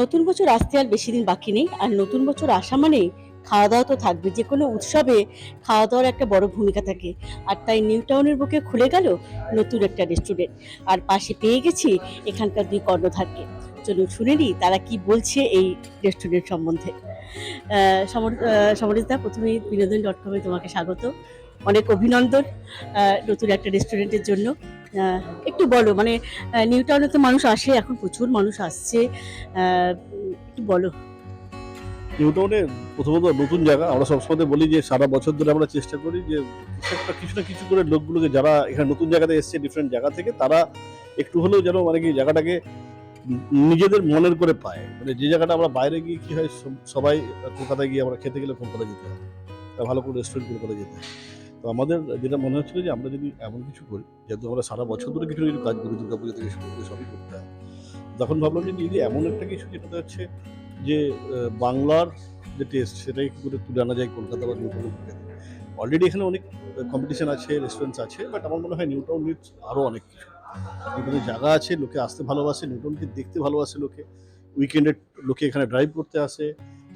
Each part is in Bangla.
নতুন বছর আসতে আর বেশি দিন বাকি নেই, আর নতুন বছর আসা মানেই খাওয়া দাওয়া তো থাকবে যে কোনো উৎসবে খাওয়া দাওয়ার একটা বড় ভূমিকা থাকে। আর তাই নিউ টাউনের বুকে খুলে গেল নতুন একটা রেস্টুরেন্ট আর পাশে পেয়ে গেছি এখানকার দুই কর্ণধারকে। চলুন শুনে নিই তারা কি বলছে এই রেস্টুরেন্ট সম্বন্ধে। সমরেশদা প্রথমে বিনোদন ডট কমে তোমাকে স্বাগত। অনেক অভিনন্দন নতুন একটা রেস্টুরেন্টের জন্য। একটু বলো মানে নিউ টাউনে তো মানুষ আসে, এখন প্রচুর মানুষ আসছে একটু বলো। নিউটাউনে প্রথমত নতুন জায়গা, আমরা সবসময় বলি যে সারা বছর ধরে আমরা চেষ্টা করি যে একটা, কিছু না কিছু করে লোকগুলোকে, যারা এখানে নতুন জায়গাতে এসছে ডিফারেন্ট জায়গা থেকে, তারা একটু হলেও যেন মানে কি জায়গাটাকে নিজেদের মনের করে পায়। মানে যে জায়গাটা আমরা বাইরে গিয়ে কি হয় সবাই কলকাতায় গিয়ে আমরা খেতে গেলে কলকাতা যেতে হয়। ভালো করে রেস্টুরেন্ট কলকাতা যেতে হয়। তো আমাদের যেটা মনে হচ্ছিল যে আমরা যদি এমন কিছু করি, যেহেতু আমরা সারা বছর ধরে কিছু কিছু কাজ করি দুর্গা পুজো থেকে শুরু করে সবই করতে হয়। তখন ভাবলাম যে যদি এমন একটা কিছু যেটা হচ্ছে যে বাংলার যে টেস্ট সেটাই কি করে তুলে আনা যায় কলকাতা বা বুকে অলরেডি এখানে অনেক কম্পিটিশন আছে রেস্টুরেন্টস আছে বাট আমার মনে হয় নিউটাউন নিডস আরও অনেক কিছু। নিউটাউনে জায়গা আছে, লোকে আসতে ভালোবাসে নিউটাউনকে দেখতে ভালোবাসে লোকে। উইকেন্ডে লোকে এখানে ড্রাইভ করতে আসে।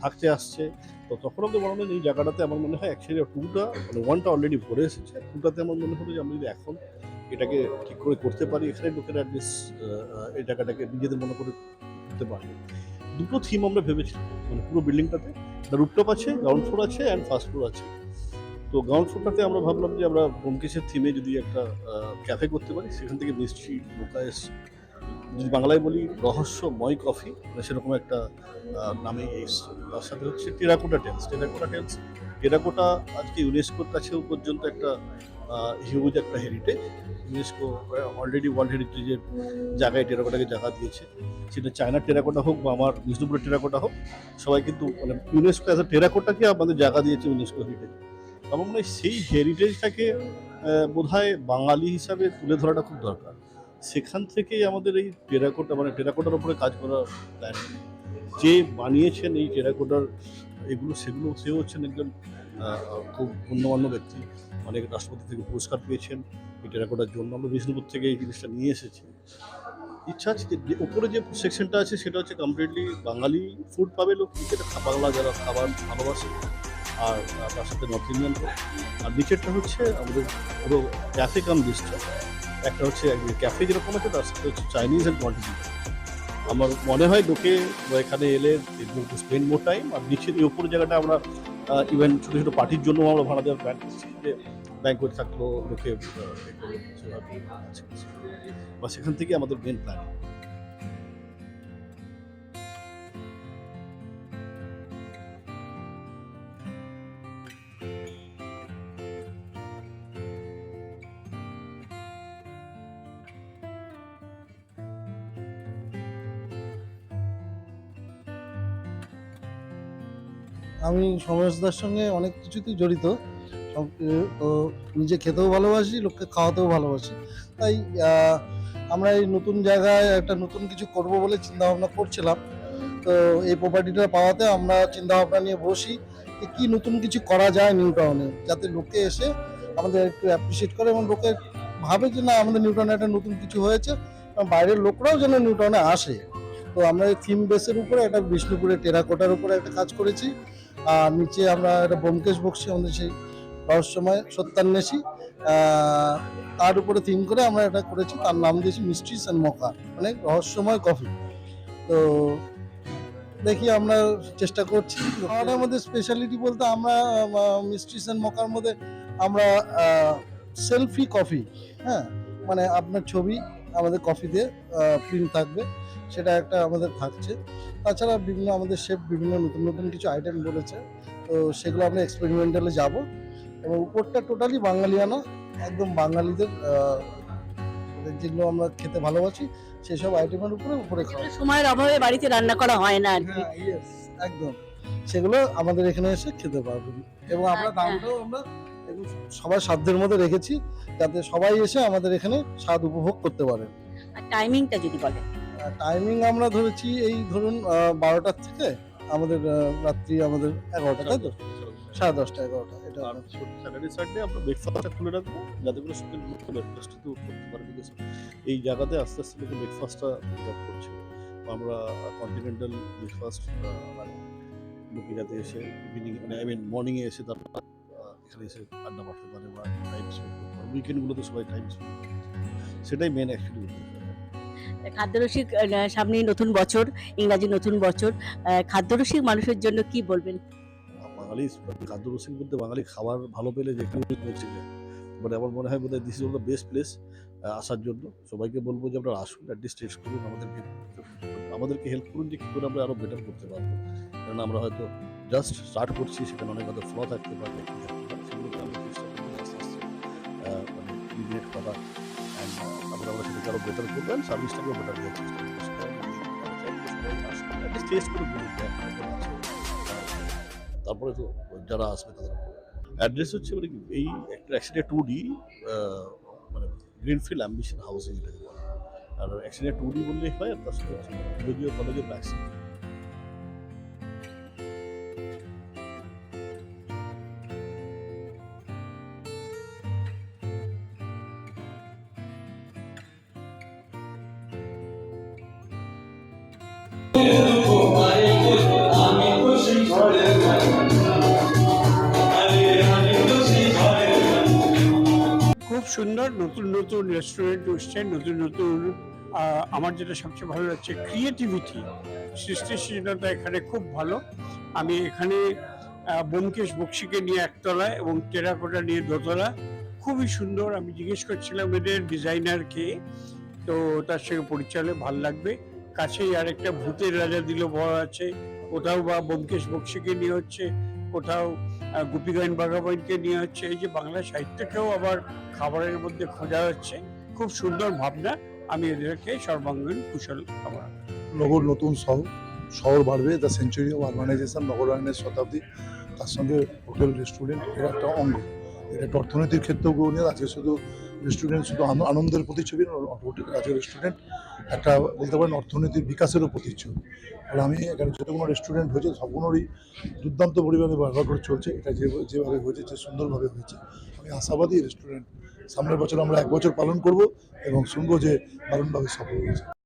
থাকতে আসছে। তো তখন আমাদের মনে হয় এই জায়গাটাতে আমার মনে হয় অ্যাকচুয়ালি টুটা মানে ওয়ানটা অলরেডি ভরে এসেছে। টুটাতে আমার মনে হলো যে আমরা যদি এখন এটাকে ঠিক করে করতে পারি, এখানে লোকেরা অ্যাটলিস্ট এই জায়গাটাকে নিজেদের মনে করে করতে পারবে দুটো থিম আমরা ভেবেছিলাম। মানে পুরো বিল্ডিংটাতে রুপটপ আছে গ্রাউন্ড ফ্লোর আছে অ্যান্ড ফার্স্ট ফ্লোর আছে। তো গ্রাউন্ড ফ্লোরটাতে আমরা ভাবলাম যে আমরা ব্যোমকেশের থিমে যদি একটা ক্যাফে করতে পারি, সেখান থেকে মিষ্টি এসছে যদি বাংলায় বলি রহস্যময় কফি সেরকম একটা নামে এসছে। তার সাথে হচ্ছে টেরাকোটা টেন্স টেরাকোটা টেন্স টেরাকোটা আজকে ইউনেস্কোর কাছেও পর্যন্ত একটা হিউজ একটা হেরিটেজ ইউনেস্কো অলরেডি ওয়ার্ল্ড হেরিটেজের জায়গায় টেরাকোটাকে জায়গা দিয়েছে। সেটা চায়নার টেরাকোটা হোক বা আমার বিষ্ণুপুরের টেরাকোটা হোক, সবাই কিন্তু মানে ইউনেস্কো অ্যাজ টেরাকোটাকে আমাদের জায়গা দিয়েছে ইউনেস্কো হেরিটেজ আমার মনে হয় সেই হেরিটেজটাকে বোধ হয় বাঙালি হিসাবে তুলে ধরাটা খুব দরকার। সেখান থেকেই আমাদের এই টেরাকোটা মানে টেরাকোটার উপরে কাজ করার প্ল্যান যে বানিয়েছেন এই টেরাকোটার, এগুলো সেগুলো, সেও হচ্ছেন একজন খুব গণ্যমান্য ব্যক্তি। অনেক রাষ্ট্রপতি থেকে পুরস্কার পেয়েছেন। এই টেরাকোটার জন্য আমরা বিষ্ণুপুর থেকে এই জিনিসটা নিয়ে এসেছি। ইচ্ছা আছে যে উপরে যে সেকশনটা আছে, সেটা হচ্ছে কমপ্লিটলি বাঙালি ফুড পাবে লোক। যেটা বাংলা যারা খাবার ভালোবাসে, আর তার সাথে নর্থ ইন্ডিয়ান আর নিচেরটা হচ্ছে আমাদের পুরো ক্যাফে কাম ডিস্ট্রা একটা হচ্ছে ক্যাফে যেরকম আছে, তার সাথে হচ্ছে চাইনিজ অ্যান্ড কোয়ান্টিটি আমার মনে হয় লোকে এখানে এলে স্পেন্ড মোর টাইম আর নিচের এই উপরের জায়গাটা আমরা ইভেন ছোটো ছোটো পার্টির জন্য আমরা ভাড়া দেওয়ার প্ল্যান করছি যে ব্যাংকোয়েট থাকল লোকে। বা সেখান থেকে আমাদের মেন প্ল্যান আমি সমরেশদার সঙ্গে অনেক কিছুতেই জড়িত। তো নিজে খেতেও ভালোবাসি, লোককে খাওয়াতেও ভালোবাসি। তাই আমরা এই নতুন জায়গায় একটা নতুন কিছু করব বলে চিন্তা ভাবনা করছিলাম। তো এই প্রপার্টিটা পাওয়াতে আমরা চিন্তা ভাবনা নিয়ে বসি যে কি নতুন কিছু করা যায় নিউ টাউনে যাতে লোকে এসে আমাদের একটু অ্যাপ্রিসিয়েট করে এবং লোকে ভাবে যে না, আমাদের নিউ টাউনে একটা নতুন কিছু হয়েছে। বাইরের লোকরাও যেন নিউ টাউনে আসে। তো আমরা এই থিম বেসের উপরে একটা বিষ্ণুপুরে টেরাকোটার উপরে একটা কাজ করেছি। আর নিচে আমরা একটা ব্যোমকেশ বক্সি আমাদের সেই রহস্যময় সত্যান্বেষী। তার উপরে থিম করে আমরা এটা করেছি। তার নাম দিয়েছি মিস্ট্রিস অ্যান্ড মকা মানে রহস্যময় কফি তো দেখি আমরা চেষ্টা করছি। খাওয়ানোর মধ্যে স্পেশালিটি বলতে আমরা মিস্ট্রিস অ্যান্ড মকার মধ্যে আমরা সেলফি কফি হ্যাঁ? মানে আপনার ছবি আমাদের কফিতে প্রিন্ট থাকবে সেটা একটা আমাদের থাকছে। তাছাড়া বিভিন্ন আমাদের শেফ বিভিন্ন নতুন নতুন কিছু আইটেম বলেছে তো সেগুলো আমরা এক্সপেরিমেন্টালে যাব। এবং উপরটা টোটালি বাঙালিয়ানা একদম বাঙালিদের যেগুলো আমরা খেতে ভালোবাসি সেসব আইটেমের উপরে উপরে খাওয়া সময়ের অভাবে বাড়িতে রান্না করা হয় না আর কি। হ্যাঁ একদম। সেগুলো আমাদের এখানে এসে খেতে পারবেন। এবং আমরা আচ্ছা। দামটাও আমরা সবার সাধ্যের মধ্যে রেখেছি যাতে সবাই এসে আমাদের এখানে স্বাদ উপভোগ করতে পারেন আর টাইমিংটা যদি বলে টাইমিং আমরা ধরেছি এই ধরুন বারোটার থেকে আমাদের রাত্রি আমাদের এগারোটা তাই তো? সাড়ে দশটা এগারোটা এটা স্যাটারডে সানডে আমরা ব্রেকফাস্টটা খুলে রাখব যাতে করে সবাই ব্রেকফাস্ট তো করতে পারে বিকজ এই জায়গাতে আস্তে আস্তে লোকে ব্রেকফাস্টটা আপ করছে। আমরা কন্টিনেন্টাল ব্রেকফাস্ট মানে লোকে এসে ইভিনিং মানে আই মিন মর্নিংয়ে এসে তারা আহ, এখানে এসে আড্ডা মারতে পারে বা টাইম স্পেন্ড করতে পারে উইকেন্ডগুলোতে সবাই টাইম স্পেন্ড সেটাই মেন অ্যাকচুয়ালি খাদ্যরসিক আহ, সামনেই নতুন বছর ইংরাজি নতুন বছর। খাদ্যরসিক মানুষের জন্য কি বলবেন? বাঙালি খাদ্য রসিক বলতে বাঙালি খাবার ভালো পেলে যেখানে পৌঁছে যায়। আমার মনে হয় বোধহয় this is the best place আসার জন্য। সবাইকে বলব যে আপনারা আসুন অ্যাটলিস্ট টেস্ট করুন আমাদেরকে আমাদেরকে হেল্প করুন যে কী করে আমরা আরও বেটার করতে পারব। কারণ আমরা হয়তো জাস্ট স্টার্ট করছি সেখানে অনেক হয়তো ফ্ল থাকতে পারে। ইমিডিয়েট করা অ্যান্ড তারপরে আমরা সেটাকে আরও বেটার করব অ্যান্ড সার্ভিসটাকেও বেটার দেওয়ার চেষ্টা করব সেটা টেস্ট করে বলুন আপনারা। তারপরে তো যারা আসবে তাদের অ্যাড্রেস হচ্ছে মানে কি, এই একটা অ্যাক্সিডেন্ট টু ডি মানে গ্রিনফিল্ড অ্যাম্বিশন হাউসিং এটাকে বলে। আর অ্যাক্সিডেন্ট টু ডি বললেই হয় তার সাথে হচ্ছে কলেজের ভ্যাকসিন খুব সুন্দর নতুন নতুন রেস্টুরেন্ট উঠছে নতুন নতুন আমার যেটা সবচেয়ে ভালো লাগছে ক্রিয়েটিভিটি সৃষ্টিশীলতা এখানে খুব ভালো। আমি এখানে ব্যোমকেশ বক্সিকে নিয়ে একতলা এবং টেরাকোটা নিয়ে দোতলা। খুবই সুন্দর, আমি জিজ্ঞেস করছিলাম এদের ডিজাইনার কে, তো তার সঙ্গে পরিচয় হলে ভালো লাগবে। কাছেই আরেকটা ভূতের রাজা দিল বড় আছে। কোথাও বা ব্যোমকেশ বক্সিকে নিয়ে হচ্ছে, কোথাও গোপীগঞ্জ বাঘাবাইনকে নিয়ে হচ্ছে। এই যে বাংলা সাহিত্যকেও আবার খাবারের মধ্যে খোঁজা হচ্ছে। খুব সুন্দর ভাবনা। আমি এদেরকে সর্বাঙ্গীন কুশল কামনা নগর নতুন শহর। শহর বাড়বে দ্য সেঞ্চুরি অফ আরবানাইজেশন নগরায়নের শতাব্দী। তার সঙ্গে হোটেল রেস্টুরেন্টের একটা অঙ্গ। এটা একটা অর্থনৈতিক ক্ষেত্রেও গ্রহণীয় আজকে শুধু রেস্টুরেন্ট শুধু আনন্দের প্রতিচ্ছবি আজকে রেস্টুরেন্ট একটা বলতে পারেন অর্থনৈতিক বিকাশেরও প্রতিচ্ছবি। আর আমি এখানে কোনো রেস্টুরেন্ট হয়েছে, সবগুলোরই দুর্দান্ত পরিমাণে ব্যবহার করে চলছে। এটা যেভাবে হয়েছে সুন্দরভাবে হয়েছে। আমি আশাবাদী রেস্টুরেন্ট সামনের বছর আমরা এক বছর পালন করব এবং শুনব যে দারুণভাবে সফল হয়েছে।